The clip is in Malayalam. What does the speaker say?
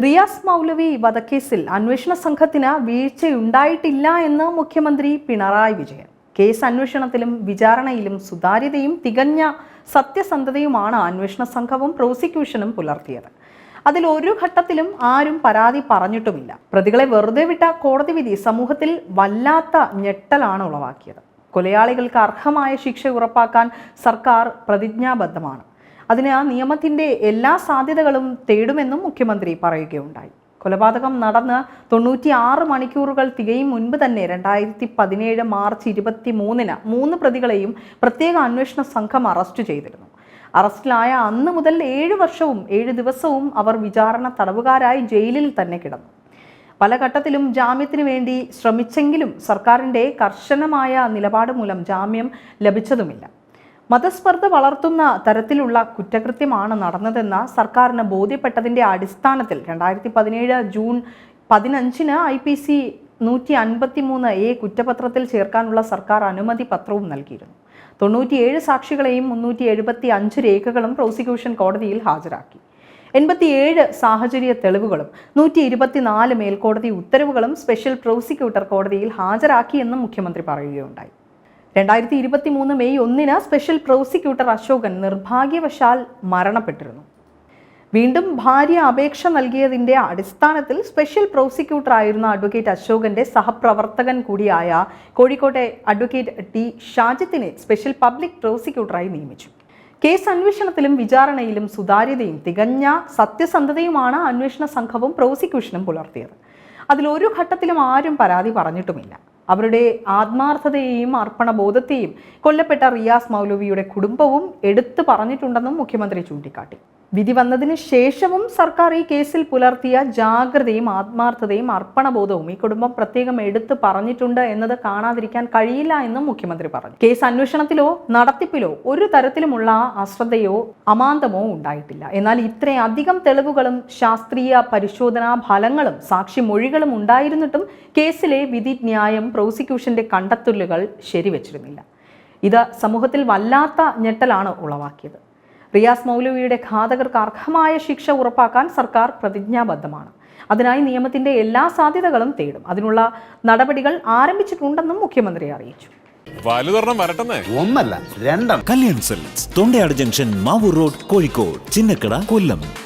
റിയാസ് മൗലവി വധക്കേസിൽ അന്വേഷണ സംഘത്തിന് വീഴ്ചയുണ്ടായിട്ടില്ല എന്ന് മുഖ്യമന്ത്രി പിണറായി വിജയൻ. കേസ് അന്വേഷണത്തിലും വിചാരണയിലും സുതാര്യതയും തികഞ്ഞ സത്യസന്ധതയുമാണ് അന്വേഷണ സംഘവും പ്രോസിക്യൂഷനും പുലർത്തിയത്. അതിൽ ഒരു ഘട്ടത്തിലും ആരും പരാതി പറഞ്ഞിട്ടുമില്ല. പ്രതികളെ വെറുതെ വിട്ട കോടതി വിധി സമൂഹത്തിൽ വല്ലാത്ത ഞെട്ടലാണ് ഉളവാക്കിയത്. കൊലയാളികൾക്ക് അർഹമായ ശിക്ഷ ഉറപ്പാക്കാൻ സർക്കാർ പ്രതിജ്ഞാബദ്ധമാണ്. അതിന് ആ നിയമത്തിന്റെ എല്ലാ സാധ്യതകളും തേടുമെന്നും മുഖ്യമന്ത്രി പറയുകയുണ്ടായി. കൊലപാതകം നടന്ന് തൊണ്ണൂറ്റി ആറ് മണിക്കൂറുകൾ തികയും മുൻപ് തന്നെ രണ്ടായിരത്തി പതിനേഴ് മാർച്ച് ഇരുപത്തി മൂന്നിന് മൂന്ന് പ്രതികളെയും പ്രത്യേക അന്വേഷണ സംഘം അറസ്റ്റ് ചെയ്തിരുന്നു. അറസ്റ്റിലായ അന്ന് മുതൽ ഏഴ് വർഷവും ഏഴ് ദിവസവും അവർ വിചാരണ തടവുകാരായി ജയിലിൽ തന്നെ കിടന്നു. പല ഘട്ടത്തിലും ജാമ്യത്തിന് വേണ്ടി ശ്രമിച്ചെങ്കിലും സർക്കാരിന്റെ കർശനമായ നിലപാട് മൂലം ജാമ്യം ലഭിച്ചതുമില്ല. മതസ്പർദ്ധ വളർത്തുന്ന തരത്തിലുള്ള കുറ്റകൃത്യമാണ് നടന്നതെന്ന സർക്കാരിന് ബോധ്യപ്പെട്ടതിന്റെ അടിസ്ഥാനത്തിൽ രണ്ടായിരത്തി പതിനേഴ് ജൂൺ പതിനഞ്ചിന് ഐ പി സി നൂറ്റി അൻപത്തി മൂന്ന് എ കുറ്റപത്രത്തിൽ ചേർക്കാനുള്ള സർക്കാർ അനുമതി പത്രവും നൽകിയിരുന്നു. തൊണ്ണൂറ്റിയേഴ് സാക്ഷികളെയും മുന്നൂറ്റി എഴുപത്തി അഞ്ച് രേഖകളും പ്രോസിക്യൂഷൻ കോടതിയിൽ ഹാജരാക്കി. എൺപത്തിയേഴ് സാഹചര്യ തെളിവുകളും നൂറ്റി ഇരുപത്തിനാല് മേൽക്കോടതി ഉത്തരവുകളും സ്പെഷ്യൽ പ്രോസിക്യൂട്ടർ കോടതിയിൽ ഹാജരാക്കിയെന്നും മുഖ്യമന്ത്രി പറയുകയുണ്ടായി. രണ്ടായിരത്തി ഇരുപത്തി മൂന്ന് മെയ് ഒന്നിന് സ്പെഷ്യൽ പ്രോസിക്യൂട്ടർ അശോകൻ നിർഭാഗ്യവശാൽ മരണപ്പെട്ടിരുന്നു. വീണ്ടും ഭാര്യ അപേക്ഷ നൽകിയതിന്റെ അടിസ്ഥാനത്തിൽ സ്പെഷ്യൽ പ്രോസിക്യൂട്ടർ ആയിരുന്ന അഡ്വക്കേറ്റ് അശോകന്റെ സഹപ്രവർത്തകൻ കൂടിയായ കോഴിക്കോട്ടെ അഡ്വക്കേറ്റ് ടി ഷാജിത്തിനെ സ്പെഷ്യൽ പബ്ലിക് പ്രോസിക്യൂട്ടറായി നിയമിച്ചു. കേസ് അന്വേഷണത്തിലും വിചാരണയിലും സുതാര്യതയും തികഞ്ഞ സത്യസന്ധതയുമാണ് അന്വേഷണ സംഘവും പ്രോസിക്യൂഷനും പുലർത്തിയത്. ഒരു ഘട്ടത്തിലും ആരും പരാതി പറഞ്ഞിട്ടുമില്ല. അവരുടെ ആത്മാർത്ഥതയെയും അർപ്പണബോധത്തെയും കൊല്ലപ്പെട്ട റിയാസ് മൗലവിയുടെ കുടുംബവും എടുത്തു പറഞ്ഞിട്ടുണ്ടെന്നും മുഖ്യമന്ത്രി ചൂണ്ടിക്കാട്ടി. വിധി വന്നതിന് ശേഷവും സർക്കാർ ഈ കേസിൽ പുലർത്തിയ ജാഗ്രതയും ആത്മാർത്ഥതയും അർപ്പണബോധവും ഈ കുടുംബം പ്രത്യേകം എടുത്തു പറഞ്ഞിട്ടുണ്ട് എന്നത് കാണാതിരിക്കാൻ കഴിയില്ല എന്നും മുഖ്യമന്ത്രി പറഞ്ഞു. കേസ് അന്വേഷണത്തിലോ നടത്തിപ്പിലോ ഒരു തരത്തിലുമുള്ള അശ്രദ്ധയോ അമാന്തമോ ഉണ്ടായിട്ടില്ല. എന്നാൽ ഇത്രയധികം തെളിവുകളും ശാസ്ത്രീയ പരിശോധനാ ഫലങ്ങളും സാക്ഷി മൊഴികളും ഉണ്ടായിരുന്നിട്ടും കേസിലെ വിധി ന്യായം പ്രോസിക്യൂഷന്റെ കണ്ടെത്തലുകൾ ശരിവച്ചിരുന്നില്ല. ഇത് സമൂഹത്തിൽ വല്ലാത്ത ഞെട്ടലാണ് ഉളവാക്കിയത്. റിയാസ് മൗലവിയുടെ ഘാതകർക്ക് അർഹമായ ശിക്ഷ ഉറപ്പാക്കാൻ സർക്കാർ പ്രതിജ്ഞാബദ്ധമാണ്. അതിനായി നിയമത്തിന്റെ എല്ലാ സാധ്യതകളും തേടും. അതിനുള്ള നടപടികൾ ആരംഭിച്ചിട്ടുണ്ടെന്നും മുഖ്യമന്ത്രി അറിയിച്ചു. ഒന്നല്ല രണ്ടെണ്ണം. Kalyan silks Thondayad junction Mavoor road Kozhikode Chinnakada Kollam.